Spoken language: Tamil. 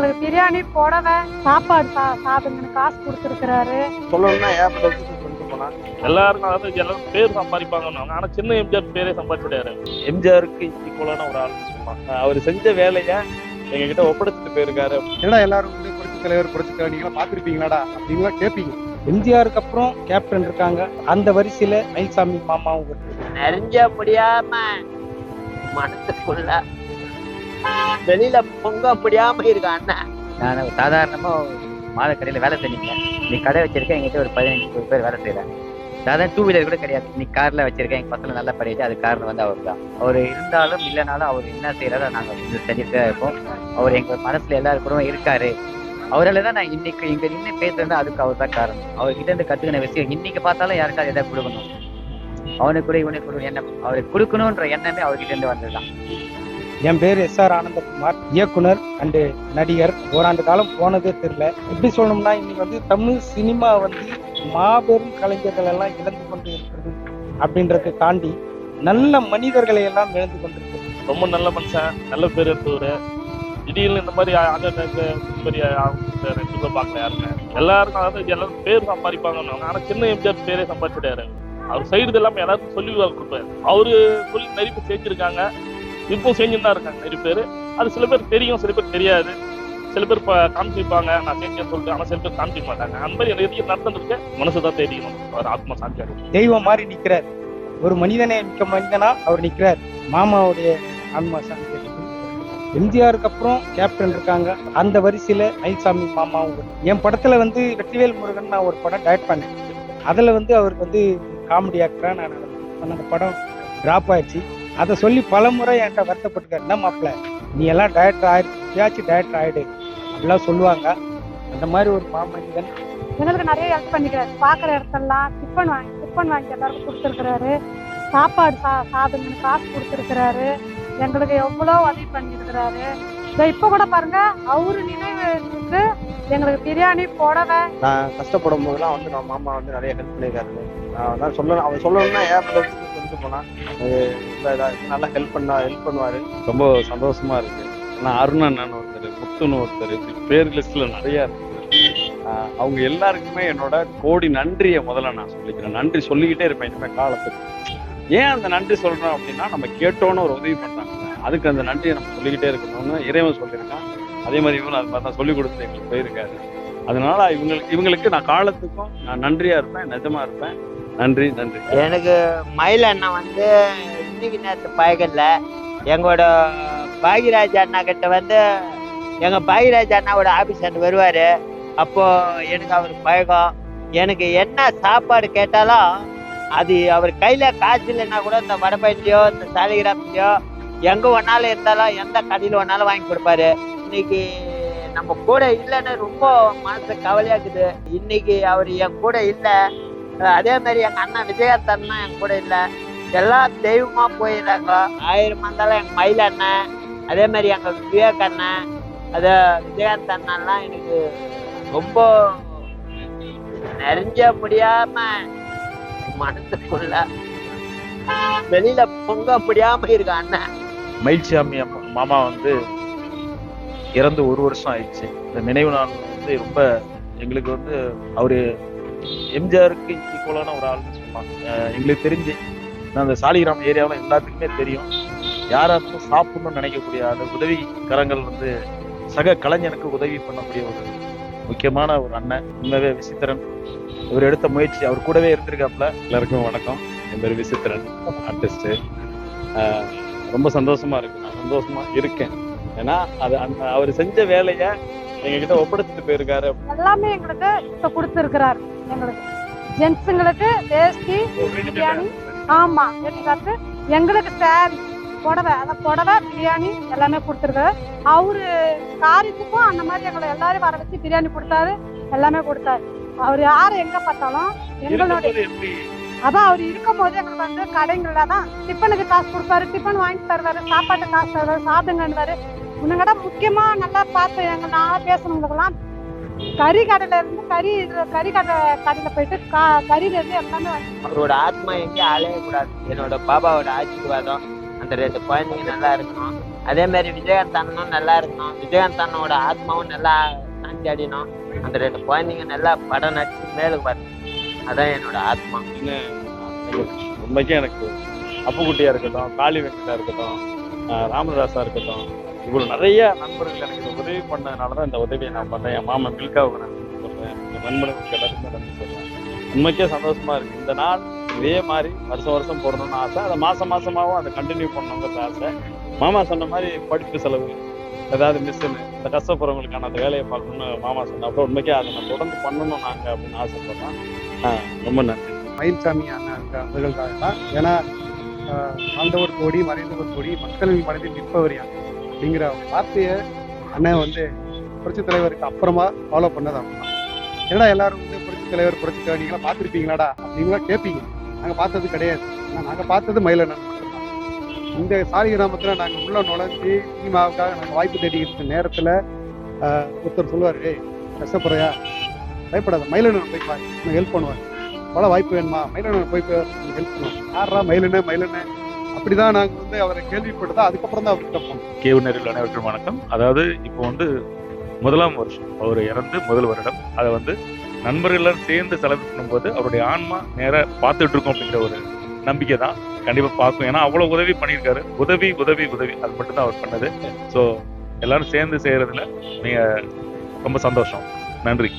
எங்களுக்கு பிரியாணி புடவை சாப்பாடு சாப்பிடுங்கன்னு காசு கொடுத்துருக்கிறாரு. சொல்லணும்னா போனா? எல்லாருக்கும் அதாவது எல்லாரும் பேர் சம்பாதிப்பாங்க ஆனா சின்ன எம்ஜிஆர் பேரே சம்பாதிச்சுட்டாரு. எம்ஜிஆருக்கு ஈக்குவலான ஒரு ஆள் அவர் செஞ்ச வேலையை எங்க கிட்ட ஒப்படைச்சிட்டு போயிருக்காரு. என்னடா எல்லாரும் வந்து புரட்சி தலைவர் புரட்சி தலைவர் நீங்க பாத்துருப்பீங்களாடா அப்படின்லாம் கேட்பீங்க எம்ஜிஆருக்கு அப்புறம் கேப்டன் இருக்காங்க. அந்த வரிசையில மயில்சாமி மாமாவும் இருக்கு நிறைஞ்ச முடியாம மனசுக்குள்ள வெளியில பொங்க முடியாம இருக்க அண்ணன். நான் சாதாரணமா மாத கடையில வேலை செஞ்சேன் நீ கடை வச்சிருக்கேன் எங்கிட்ட ஒரு பதினஞ்சு பேர் வேலை செய்யறாங்க சாதாரண டூ வீலர் கூட கிடையாது. நீ கார்ல வச்சிருக்கேன் எங்க பசங்க நல்லா படிச்சு அது காரணம் வந்து அவர் தான். அவர் இருந்தாலும் இல்லைனாலும் அவர் என்ன செய்யறாரோ நாங்க செஞ்சுட்டு தான் இருப்போம். அவர் எங்க மனசுல எல்லாரும் கூட இருக்காரு. அவரால் தான் நான் இன்னைக்கு இங்க நின்று பேசுறது அதுக்கு அவர் தான் காரணம். அவர்கிட்ட இருந்து கத்துக்கின விஷயம் இன்னைக்கு பார்த்தாலும் யாருக்காவது எதாவது கொடுக்கணும். அவனுக்கு கூட இவனுக்கு கூட எண்ணம். அவருக்கு கொடுக்கணுன்ற எண்ணமே அவர்கிட்ட இருந்து வந்ததுதான். என் பேர் எஸ் ஆர் ஆனந்தகுமார் இயக்குனர் அண்டு நடிகர். ஓராண்டு காலம் போனதே தெரியல. எப்படி சொல்லணும்னா இன்னைக்கு வந்து தமிழ் சினிமா வந்து மாபெரும் கலைஞர்கள் எல்லாம் இழந்து கொண்டு இருக்கிறது அப்படின்றத தாண்டி நல்ல மனிதர்களை எல்லாம் இழந்து கொண்டிருக்கு ரொம்ப நல்ல மனுஷன் நல்ல பேர் எடுத்தவர். திடீர்னு இந்த மாதிரி அந்த பெரிய ரெண்டு பேர் பார்க்கல யாருங்க எல்லாருக்கும் அதாவது எல்லாரும் பேர் சம்பாதிப்பாங்க ஆனா சின்ன எம்ஜிஆர் பேரே சம்பாதிச்சுட்டாரு. அவர் சைடு எல்லாமே எல்லாருக்கும் சொல்லி கொடுப்பாரு. அவரு சொல்லி நிறைய செஞ்சிருக்காங்க இப்போ செஞ்சுன்னு தான் இருக்காங்க நிறைய பேர். அது சில பேர் தெரியும் சில பேர் தெரியாது. சில பேர் இப்போ காமிச்சிருப்பாங்க நான் செஞ்சேன்னு சொல்லிட்டு ஆனால் சில பேர் காமிச்சிக்க மாட்டாங்க. அந்த மாதிரி நிறைய நடந்துருக்கு மனசு தான் தெரியணும் அவர் ஆத்மா சாந்தி தெய்வம் மாதிரி நிக்கிறார். ஒரு மனிதனே மிக்க மனிதனா அவர் நிக்கிறார். மாமாவுடைய ஆன்மா சாந்தி எம்ஜிஆருக்கு அப்புறம் கேப்டன் இருக்காங்க. அந்த வரிசையில மயில்சாமி மாமாவும் என் படத்துல வந்து வெற்றிவேல் முருகன் நான் ஒரு படம் டைரக்ட் பண்ணேன். அதுல வந்து அவருக்கு வந்து காமெடி ஆக்டரா நான் அந்த படம் டிராப் ஆயிடுச்சு. அதை சொல்லி பல முறை என்கிட்ட வருத்தப்பட்டிருக்காரு. என்ன மாப்பிள்ள நீ எல்லாம் டைரக்டர் ஆயிடுச்சு டைரக்டர் ஆயிடு. அப்படிலாம் சொல்லுவாங்க. அந்த மாதிரி ஒரு மாமனிதன். எங்களுக்கு நிறைய ஹெல்ப் பண்ணிக்கிறாரு. பார்க்குற இடத்தெல்லாம் டிஃபன் வாங்கி டிஃபன் வாங்கி எல்லாருக்கும் கொடுத்துருக்குறாரு. சாப்பாடு சா சாப்பிடுங்கன்னு காசு கொடுத்துருக்குறாரு. எங்களுக்கு எவ்வளோ உதவி பண்ணியிருக்கிறாரு. இதோ இப்போ கூட பாருங்க அவரு நினைவுக்கு எங்களுக்கு பிரியாணி புடவை. நான் கஷ்டப்படும் போதெல்லாம் வந்து நான் மாமா வந்து நிறைய ஹெல்ப் பண்ணியிருக்காரு. நான் தான் சொல்லணும் அவர் சொல்லணும்னா ஏகப்பட்ட விஷயத்தை போனா நல்லா ஹெல்ப் பண்ணா ஹெல்ப் பண்ணுவாரு. ரொம்ப சந்தோஷமா இருக்கு. நான் அருணண்ணன் ஒருத்தர் முத்துன்னு ஒருத்தர் இப்படி பேர் லிஸ்ட்ல நிறைய இருக்கு ஆஹ் அவங்க எல்லாருக்குமே என்னோட கோடி நன்றியை முதல்ல நான் சொல்லிக்கிறேன். நன்றி சொல்லிக்கிட்டே இருப்பேன் இனிமே காலத்துக்கு. ஏன் அந்த நன்றி சொல்றோம் அப்படின்னா நம்ம கேட்டோன்னு ஒரு உதவி பண்றாங்க. அதுக்கு அந்த நன்றியை நம்ம சொல்லிக்கிட்டே இருக்கணும்னு இறைவன் சொல்லியிருக்கான். அதே மாதிரி இவரும் அது மாதிரி தான் சொல்லி கொடுத்து எங்களுக்கு போயிருக்காரு. அதனால இவங்களுக்கு இவங்களுக்கு நான் காலத்துக்கும் நான் நன்றியா இருப்பேன் நிஜமா இருப்பேன். நன்றி நன்றி. எனக்கு மயில் அண்ணன் வந்து இன்னைக்கு நேரத்து பயக்கல எங்களோட பாகிராஜ் அண்ணா கிட்ட வந்து எங்க பாகிராஜ் அண்ணாவோட ஆபீஸ் அண்ட் வருவார். அப்போ எனக்கு அவர் பழகம் எனக்கு என்ன சாப்பாடு கேட்டாலும் அது அவர் கையில காசு இல்லைன்னா கூட இந்த வடபழனிலையோ இந்த சாலிகிராமத்திலையோ எங்க வேணாலும் இருந்தாலும் எந்த கடையில் வேணாலும் வாங்கி கொடுப்பாரு. இன்னைக்கு நம்ம கூட இல்லைன்னு ரொம்ப மனசு கவலையா இருக்குது. இன்னைக்கு அவர் என் கூட இல்லை. அதே மாதிரி எங்க அண்ணன் விஜயகாந்த் அண்ணன் என் கூட இல்லை. எல்லாம் தெய்வமா போயிடுறாங்க ஆயிரம் இருந்தாலும் எங்க மயில் அண்ணன் அதே மாதிரி எங்க விவேக் அண்ணன் அத விஜயகாந்த் அண்ணன்லாம் எனக்கு ரொம்ப நிறைஞ்ச முடியாம மனசுக்குள்ள வெளியில பொங்க முடியாம இருக்க அண்ணன். மயில்சாமி மாமா வந்து இறந்து ஒரு வருஷம் ஆயிடுச்சு. இந்த நினைவு நாள் வந்து ரொம்ப எங்களுக்கு வந்து அவரு எம்ஜிஆருக்கு ஈக்குவலான ஒரு ஆள்னு சொல்லலாம் எங்களுக்கு தெரிஞ்சு நான் அந்த சாலிகிராம ஏரியாவில் எல்லாத்துக்குமே தெரியும். யாரா இருந்தாலும் சாப்பிடணும்னு நினைக்கக்கூடிய அந்த உதவி கரங்கள் வந்து சக கலைஞனுக்கு உதவி பண்ணக்கூடிய ஒரு முக்கியமான ஒரு அண்ணன் உண்மையே விசித்திரன். இவர் எடுத்த முயற்சி அவர் கூடவே இருந்திருக்காப்புல. எல்லாருக்கும் வணக்கம். என் பேர் விசித்திரன் ஆர்டிஸ்ட் ரொம்ப சந்தோஷமா இருக்கு. நான் சந்தோஷமா இருக்கேன். ஏன்னா அது அந்த அவர் செஞ்ச வேலையை எங்ககிட்ட ஒப்படைச்சிட்டு போயிருக்காரு. எல்லாமே எங்களுக்கு இப்போ கொடுத்துருக்கிறாரு. எங்களுக்கு. ஜென்ஸுங்களுக்கு வேஷ்டி பிரியாணி ஆமா எடுத்துக்காட்டு எங்களுக்கு சாரி புடவை அதான் புடவை பிரியாணி எல்லாமே கொடுத்துருக்காரு அவரு காரியத்துக்கும் அந்த மாதிரி எங்களை எல்லாரும் வர வச்சு பிரியாணி கொடுத்தாரு எல்லாமே கொடுத்தாரு. அவர் யாரை எங்க பார்த்தாலும் எங்களோட இருக்கும்போது எப்படி? அதான் அவர் இருக்கும் போது எங்களுக்கு வந்து கடைங்கள்ல தான் டிஃபனுக்கு காசு கொடுப்பாரு டிஃபன் வாங்கி தருவாரு சாப்பாட்டு காசு தருவாரு சாப்பிடுங்கன்னுவாரு. உன்னங்கட முக்கியமா நல்லா பார்த்து எங்க நான் பேசணுங்களுக்கெல்லாம் கறி கடையில இருந்து கறி கறி கடை கடையில போயிட்டு கா- கறியில இருந்து எல்லாமே அவரோட ஆத்மா எங்கேயும் அலையக்கூடாது. என்னோட பாபாவோட ஆசீர்வாதம் அந்த ரெண்டு குழந்தைங்க நல்லா இருக்கணும். அதே மாதிரி விஜயகாந்த் அண்ணனும் நல்லா இருக்கணும். விஜயகாந்த் அண்ணனோட ஆத்மாவும் நல்லா சாந்தி அடையணும். அந்த ரெண்டு குழந்தைங்க நல்லா படம் நடிச்சு மேலுக்கு வரணும். அதான் என்னோட ஆத்மா. உண்மைக்கே எனக்கு. அப்புக்குட்டியா இருக்கட்டும் காளி வெங்கடா இருக்கட்டும் ஆஹ் ராமதாஸா இருக்கட்டும் இவ்வளவு நிறைய நண்பர்கள் எனக்கு உதவி பண்ணதுனால தான் இந்த உதவியை நான் பண்ணேன் என் மாமன் மில்காவுக்கு நான் நன்றி சொல்றேன் என் நண்பர்களுக்கு எல்லாருக்குமே நன்றி சொல்றேன். உண்மைக்கே சந்தோஷமா இருக்கு. இந்த நாள் இதே மாதிரி வருஷம் வருஷம் போடணும்னு ஆசை. அதை மாசம் மாசமாவும் அதை கண்டினியூ பண்ணணுங்கிறது ஆசை. மாமா சொன்ன மாதிரி படிப்பு செலவு ஏதாவது மிஸ்ஸுன்னு இந்த கஷ்டப்படுறவங்களுக்கான அந்த வேலையை பார்க்கணும்னு மாமா சொன்ன அப்புறம் உண்மைக்கே அதை நான் தொடர்ந்து பண்ணணும் நாங்க அப்படின்னு ஆசைப்படுறோம். ரொம்ப நன்றி. மயில்சாமி அண்ணன் அவர்களுக்காக தான் ஏன்னா வாழ்ந்தவர் ஆண்டவர் கோடி மறைந்தவர் கோடி மக்களின் மனதில் நிற்பவர் யார்? அப்படிங்கிற வார்த்தையை அண்ணன் வந்து புரட்சி தலைவருக்கு அப்புறமா ஃபாலோ பண்ணது அவங்க தான் என்னடா எல்லாரும் வந்து புரட்சி தலைவர் புரட்சி தலைவர் நீங்களாம் பார்த்துருப்பீங்களாடா அப்படின்லாம் கேட்பீங்க. நாங்கள் பார்த்தது கிடையாது. ஆனால் நாங்கள் பார்த்தது மயிலண்ணன். இந்த சாலி கிராமத்தில் நாங்கள் உள்ள நுழைஞ்சு சினிமாவுக்காக நாங்கள் வாய்ப்பு தேடிக்கிட்டு நேரத்தில் ஒருத்தர் சொல்லுவார் ஏய் கஷ்டப்படுறியா? பயப்படாத மயிலண்ணன் போய் பாரு. ஹெல்ப் பண்ணுவார். பல வாய்ப்பு வேணுமா? மயிலண்ணன் போய் ஹெல்ப் பண்ணுவோம். யாரா மயிலண்ண மயிலண்ண அப்படிதான் நாங்க வந்து அவரை கேள்விப்பட்டதா அதுக்கப்புறம் தான் அவர்கிட்ட போனோம். கேவுநரில் அனைவருக்கும் வணக்கம். அதாவது இப்போ வந்து முதலாம் வருஷம். அவர் இறந்து முதல் வருடம். அதை வந்து நண்பர்கள் எல்லாரும் சேர்ந்து செலவு பண்ணும்போது அவருடைய ஆன்மா நேராக பார்த்துட்டு இருக்கோம் அப்படிங்கிற ஒரு நம்பிக்கை தான் கண்டிப்பாக பார்க்கும். ஏன்னா அவ்வளோ உதவி பண்ணியிருக்காரு. உதவி உதவி உதவி. அது மட்டும் தான் அவர் பண்ணது. ஸோ எல்லாரும் சேர்ந்து செய்கிறதுல நீங்கள் ரொம்ப சந்தோஷம். நன்றி.